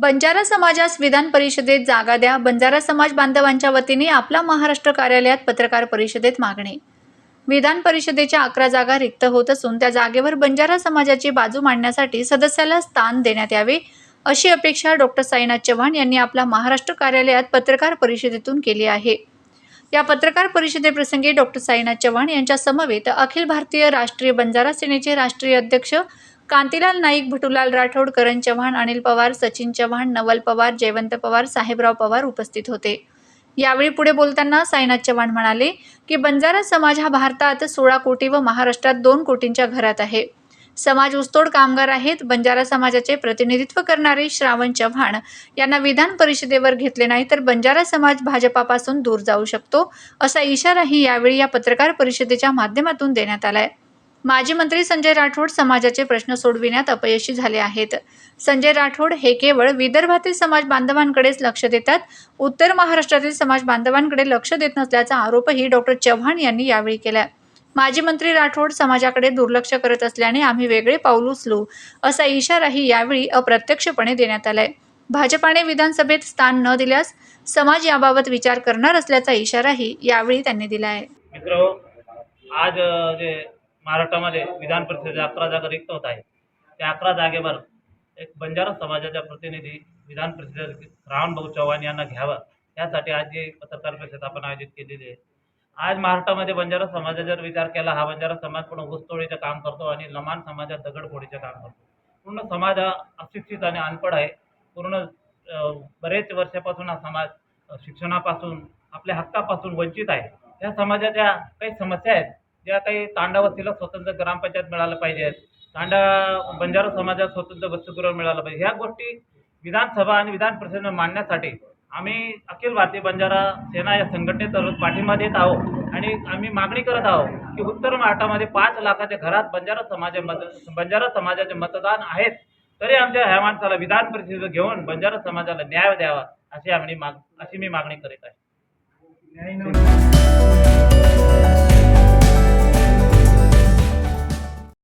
बंजारा समाजास विधान परिषदेत जागा द्या. बंजारा समाज बांधवांच्या वतीने आपला महाराष्ट्र कार्यालयात पत्रकार परिषदेत मागणी. विधान परिषदेच्या अकरा जागा रिक्त होत असून त्या जागेवर बंजारा समाजाची बाजू मांडण्यासाठी सदस्याला स्थान देण्यात यावे अशी अपेक्षा डॉक्टर साईनाथ चव्हाण यांनी आपला महाराष्ट्र कार्यालयात पत्रकार परिषदेतून केली आहे. या पत्रकार परिषदेप्रसंगी डॉक्टर साईनाथ चव्हाण यांच्या समवेत अखिल भारतीय राष्ट्रीय बंजारा सेनेचे राष्ट्रीय अध्यक्ष कांतीलाल नाईक भटुलाल राठोड करण चव्हाण अनिल पवार सचिन चव्हाण नवल पवार जयवंत पवार साहेबराव पवार उपस्थित होते. यावेळी पुढे बोलताना साईनाथ चव्हाण म्हणाले की बंजारा समाज हा भारतात सोळा कोटी व महाराष्ट्रात दोन कोटींच्या घरात आहे. समाज ऊसतोड कामगार आहेत बंजारा समाजाचे प्रतिनिधित्व करणारे श्रावण चव्हाण यांना विधान परिषदेवर घेतले नाही तर बंजारा समाज भाजपापासून दूर जाऊ शकतो असा इशाराही यावेळी या पत्रकार परिषदेच्या माध्यमातून देण्यात आलाय. माजी मंत्री संजय राठोड समाजाचे प्रश्न सोडविण्यात अपयशी झाले आहेत. संजय राठोड हे केवळ विदर्भातील समाज बांधवांकडेच लक्ष देतात उत्तर महाराष्ट्रातील समाज बांधवांकडे लक्ष देत नसल्याचा आरोपही डॉक्टर चव्हाण यांनी यावेळी केला. माजी मंत्री राठोड समाजाकडे दुर्लक्ष करत असल्याने आम्ही वेगळे पाऊल उचलू असा इशाराही यावेळी अप्रत्यक्षपणे देण्यात आलाय. भाजपाने विधानसभेत स्थान न दिल्यास समाज याबाबत विचार करणार असल्याचा इशाराही यावेळी त्यांनी दिला आहे मित्र आज जे महाराष्ट्रामध्ये विधान परिषदेच्या अकरा जागा रिक्त होत आहे त्या अकरा जागेवर एक बंजारा समाजाचा प्रतिनिधी विधान परिषदेत रावण भाऊ चव्हाण यांना घ्यावं यासाठी आज जी पत्रकार परिषद आपण आयोजित केलेली आहे. आज महाराष्ट्रामध्ये बंजारा समाजाचा जर विचार केला हा बंजारा समाज पूर्ण ऊसतोडीचं काम करतो आणि लमान समाजात दगडफोडीचं काम करतो. पूर्ण समाज हा अशिक्षित आणि अनपढ आहे. पूर्ण बरेच वर्षापासून हा समाज शिक्षणापासून आपल्या हक्कापासून वंचित आहे. या समाजाच्या काही समस्या आहेत. ज्या काही तांडा वस्तीला स्वतंत्र ग्रामपंचायत मिळालं पाहिजे तांडा बंजारा समाजात स्वतंत्र वसतिगृह मिळालं पाहिजे ह्या गोष्टी विधानसभा आणि विधान परिषद मांडण्यासाठी आम्ही अखिल भारतीय बंजारा सेना या संघटनेतर्फे पाठिंबा देत आहोत. आणि आम्ही मागणी करत आहोत की उत्तर महाराष्ट्रामध्ये पाच लाखाच्या घरात बंजारा समाजा मत बंजारा समाजाचे मतदान आहेत तरी आमच्या ह्या माणसाला विधान परिषद घेऊन बंजारा समाजाला न्याय द्यावा अशी आम्ही माग अशी मी मागणी करीत आहे.